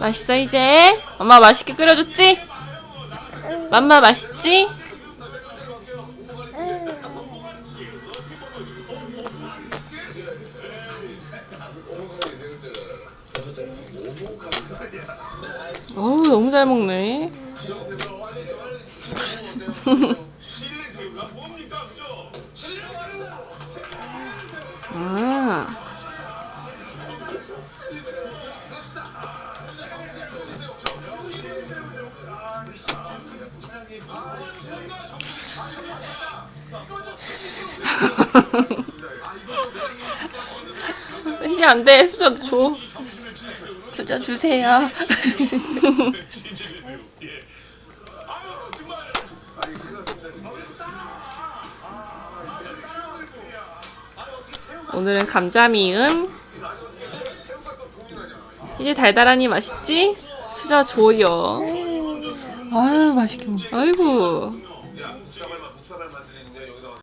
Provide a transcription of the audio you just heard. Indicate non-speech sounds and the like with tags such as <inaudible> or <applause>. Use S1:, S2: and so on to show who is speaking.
S1: 맛있어 이제? 엄마 맛있게 끓여줬지? 맘마 맛있지? 어우 너무 잘 먹네. 아. 이제 안 돼. 수저 줘. 수저 주세요. <laughs>
S2: 아유, 정말. 아니. 지금.
S1: 오늘은 감자 미음. 이제 달달하니 맛있지? 수저 줘요. 아유 맛있게 먹. 아이고.